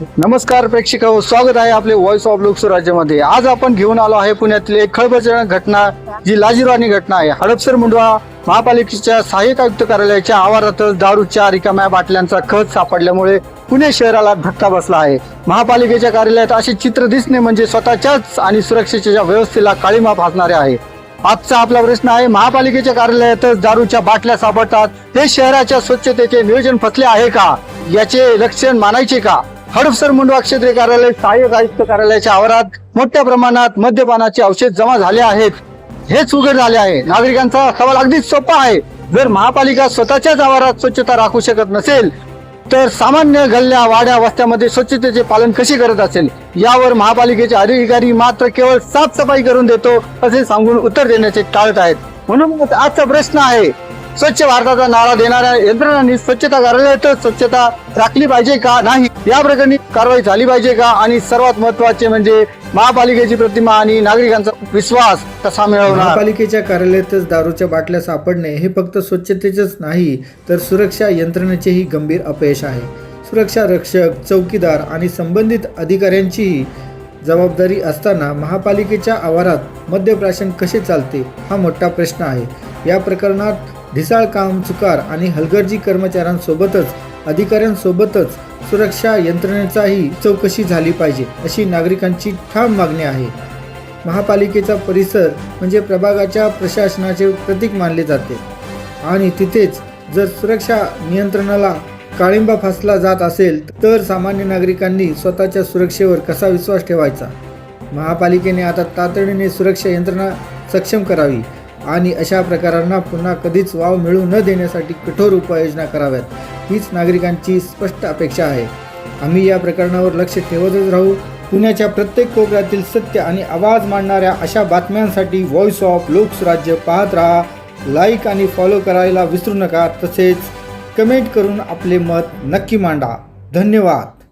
नमस्कार प्रेक्षक हो, स्वागत आहे आपले व्हॉइस ऑफ लोकसू राज्यामध्ये. आज आपण घेऊन आलो आहे पुण्यातील एक खळबळजनक घटना जी लाजीरवाणी घटना आहे. हडपसर मुंडवा महापालिकेच्या सहाय्यक आयुक्त कार्यालयाच्या आवारातच दारूच्या रिकाम्या बाटल्यांचा खत सापडल्यामुळे पुणे शहराला धक्का बसला आहे. महापालिकेच्या कार्यालयात असे चित्र दिसणे म्हणजे स्वतःच्याच आणि सुरक्षेच्या व्यवस्थेला काळीमा फासणारे आहे. आजचा आपला प्रश्न आहे महापालिकेच्या कार्यालयातच दारूच्या बाटल्या सापडतात हे शहराच्या स्वच्छतेचे नियोजन फसले आहे का? याचे लक्षण मानायचे का? हडपसर मुंडवा क्षेत्रीय कार्यालय सहाय्यक आयुक्त कार्यालयाच्या आवारात मोठ्या प्रमाणात मद्यपानाचे औषध जमा झाले आहेत. हेच उघड झाले आहे. नागरिकांचा सवाल अगदीच सोपा आहे. जर महापालिका स्वतःच्याच आवारात स्वच्छता राखू शकत नसेल तर सामान्य गल्ल्या वाड्या वस्त्यामध्ये स्वच्छतेचे पालन कसे करत असेल? यावर महापालिकेचे अधिकारी मात्र केवळ साफसफाई करून देतो असे सांगून उत्तर देण्याचे टाळत आहेत. म्हणून आजचा प्रश्न आहे स्वच्छ भारताचा नारा देणाऱ्या यंत्रणांनी स्वच्छता कार्यालयातच स्वच्छता राखली पाहिजे का नाही? या प्रकरणी कारवाई झाली पाहिजे का? आणि सर्वात महत्त्वाचे म्हणजे महापालिकेची प्रतिमा आणि नागरिकांचा विश्वास कसा मिळवणार. महापालिकेच्या कार्यालयातच दारूच्या बाटल्या सापडणे हे फक्त स्वच्छतेचेच नाही तर सुरक्षा यंत्रणेचेही गंभीर अपयश आहे. सुरक्षा रक्षक चौकीदार आणि संबंधित अधिकाऱ्यांचीही जबाबदारी असताना महापालिकेच्या आवारात मद्यप्राशन कसे चालते हा मोठा प्रश्न आहे. या प्रकरणात ढिसाळ काम चुकार आणि हलगर्जी कर्मचाऱ्यांसोबतच अधिकाऱ्यांसोबतच सुरक्षा यंत्रणेचाही चौकशी झाली पाहिजे अशी नागरिकांची ठाम मागणी आहे. महापालिकेचा परिसर म्हणजे प्रभागाच्या प्रशासनाचे प्रतीक मानले जाते. आणि तिथेच जर सुरक्षा नियंत्रणाला काळिंबा फासला जात असेल तर सामान्य नागरिकांनी स्वतःच्या सुरक्षेवर कसा विश्वास ठेवायचा? महापालिकेने आता तातडीने सुरक्षा यंत्रणा सक्षम करावी. आणि अशा प्रकारांना पुन्हा कधीच वाव मिळू न देण्यासाठी कठोर उपाययोजना कराव्यात. हीच नागरिकांची स्पष्ट अपेक्षा आहे. आम्ही या प्रकरणावर लक्ष ठेवतच राहू. पुण्याच्या प्रत्येक कोपऱ्यातील सत्य आणि आवाज मांडणाऱ्या अशा बातम्यांसाठी व्हॉइस ऑफ लोकसराज्य पाहत राहा. लाईक आणि फॉलो करायला विसरू नका. तसेच कमेंट करून आपले मत नक्की मांडा. धन्यवाद.